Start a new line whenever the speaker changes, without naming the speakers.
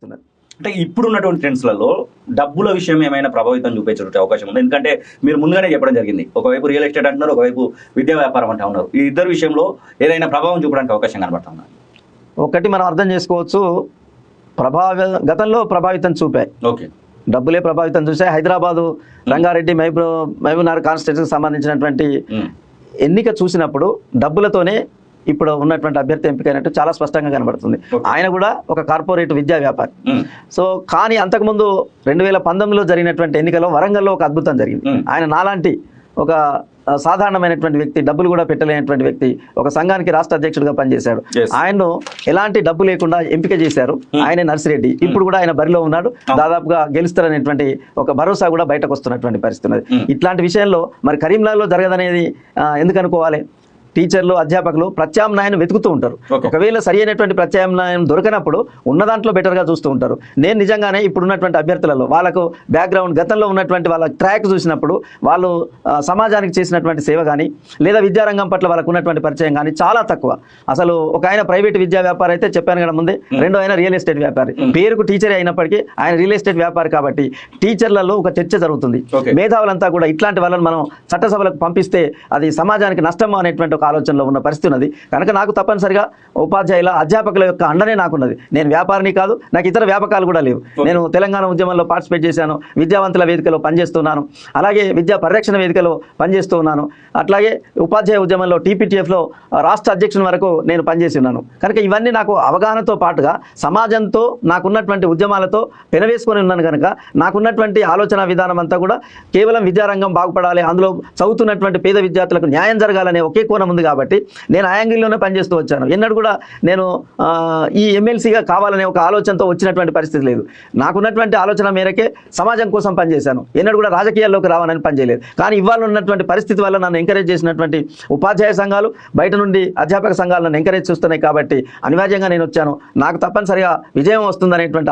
కనిపిస్తున్నది
అంటే ఇప్పుడు ఉన్నటువంటి ట్రెండ్స్లలో డబ్బుల విషయం ఏమైనా ప్రభావితం చూపించే అవకాశం ఉంది? ఎందుకంటే మీరు ముందుగానే చెప్పడం జరిగింది. ఒకవైపు రియల్ ఎస్టేట్ అంటున్నారు ఒకవైపు విద్యా వ్యాపారం అంటూ ఉన్నారు. ఈ ఇద్దరు విషయంలో ఏదైనా ప్రభావం చూపడానికి అవకాశం కనబడతా ఉన్నారు
ఒకటి మనం అర్థం చేసుకోవచ్చు. ప్రభావ గతంలో ప్రభావితం చూపాయి
ఓకే.
డబ్బులే ప్రభావితం చూసాయి హైదరాబాదు రంగారెడ్డి మహబూ మహబూబ్నగర్ కాన్స్టిట్యూన్సీకి సంబంధించినటువంటి. ఎన్నిక చూసినప్పుడు డబ్బులతోనే ఇప్పుడు ఉన్నటువంటి అభ్యర్థి ఎంపికైనట్టు చాలా స్పష్టంగా కనబడుతుంది. ఆయన కూడా ఒక కార్పొరేట్ విద్యా వ్యాపారి. సో కానీ అంతకుముందు రెండు వేల పంతొమ్మిదిలో జరిగినటువంటి ఎన్నికలో వరంగల్లో ఒక అద్భుతం జరిగింది. ఆయన నాలాంటి ఒక సాధారణమైనటువంటి వ్యక్తి డబ్బులు కూడా పెట్టలేనటువంటి వ్యక్తి ఒక సంఘానికి రాష్ట్ర అధ్యక్షుడిగా పనిచేశాడు. ఆయన్ను ఎలాంటి డబ్బు లేకుండా ఎంపిక చేశారు. ఆయనే నర్సిరెడ్డి ఇప్పుడు కూడా ఆయన బరిలో ఉన్నాడు. దాదాపుగా గెలుస్తారనేటువంటి ఒక భరోసా కూడా బయటకు వస్తున్నటువంటి పరిస్థితి ఉన్నది. ఇట్లాంటి విషయంలో మరి కరీంనగర్లో జరగదనేది ఎందుకు అనుకోవాలి టీచర్లు అధ్యాపకులు ప్రత్యామ్నాయాన్ని వెతుకుతూ ఉంటారు. ఒకవేళ సరి అయినటువంటి ప్రత్యామ్నాయం దొరకనప్పుడు ఉన్న దాంట్లో బెటర్గా చూస్తూ ఉంటారు. నేను నిజంగానే ఇప్పుడు ఉన్నటువంటి అభ్యర్థులలో వాళ్ళకు బ్యాక్గ్రౌండ్ గతంలో ఉన్నటువంటి వాళ్ళ ట్రాక్ చూసినప్పుడు వాళ్ళు సమాజానికి చేసినటువంటి సేవ కానీ లేదా విద్యారంగం పట్ల వాళ్ళకు ఉన్నటువంటి పరిచయం కానీ చాలా తక్కువ. అసలు ఒక ఆయన ప్రైవేట్ విద్యా వ్యాపారి అయితే చెప్పాను కదా ముందే రెండో ఆయన రియల్ ఎస్టేట్ వ్యాపారి. పేరుకు టీచరే అయినప్పటికీ ఆయన రియల్ ఎస్టేట్ వ్యాపారి కాబట్టి టీచర్లలో ఒక చర్చ జరుగుతుంది. మేధావులంతా కూడా ఇట్లాంటి వాళ్ళని మనం చట్టసభలకు పంపిస్తే అది సమాజానికి నష్టం అనేటువంటి ఒక ఆలోచనలో ఉన్న పరిస్థితి ఉన్నది. కనుక నాకు తప్పనిసరిగా ఉపాధ్యాయుల అధ్యాపకుల యొక్క అండనే నాకున్నది. నేను వ్యాపారిని కాదు నాకు ఇతర వ్యాపకాలు కూడా లేవు. నేను తెలంగాణ ఉద్యమంలో పార్టిసిపేట్ చేశాను విద్యావంతుల వేదికలో పనిచేస్తున్నాను అలాగే విద్యా పరిరక్షణ వేదికలో పనిచేస్తూ ఉన్నాను. అట్లాగే ఉపాధ్యాయ ఉద్యమంలో టీపీటీఎఫ్లో రాష్ట్ర అధ్యక్షుని వరకు నేను పనిచేసి ఉన్నాను కనుక ఇవన్నీ నాకు అవగాహనతో పాటుగా సమాజంతో నాకున్నటువంటి ఉద్యమాలతో పెనవేసుకొని ఉన్నాను కనుక నాకున్నటువంటి ఆలోచన విధానం అంతా కూడా కేవలం విద్యారంగం బాగుపడాలి అందులో చదువుతున్నటువంటి పేద విద్యార్థులకు న్యాయం జరగాలనే ఒకే కోణం ఉంది కాబట్టి నేను ఆ యాంగిల్లోనే పనిచేస్తూ వచ్చాను. ఎన్నడూ కూడా నేను ఈ ఎమ్మెల్సీగా కావాలనే ఒక ఆలోచనతో వచ్చినటువంటి పరిస్థితి లేదు. నాకున్నటువంటి ఆలోచన మేరకే సమాజం కోసం పనిచేశాను. ఎన్నడూ కూడా రాజకీయాల్లోకి రావాలని పనిచేయలేదు కానీ ఇవాళ ఉన్నటువంటి పరిస్థితి వల్ల నన్ను ఎంకరేజ్ చేసినటువంటి ఉపాధ్యాయ సంఘాలు బయట నుండి అధ్యాపక సంఘాలు నన్ను ఎంకరేజ్ చేస్తున్నాయి కాబట్టి అనివార్యంగా నేను వచ్చాను. నాకు తప్పనిసరిగా విజయం వస్తుందనేటువంటి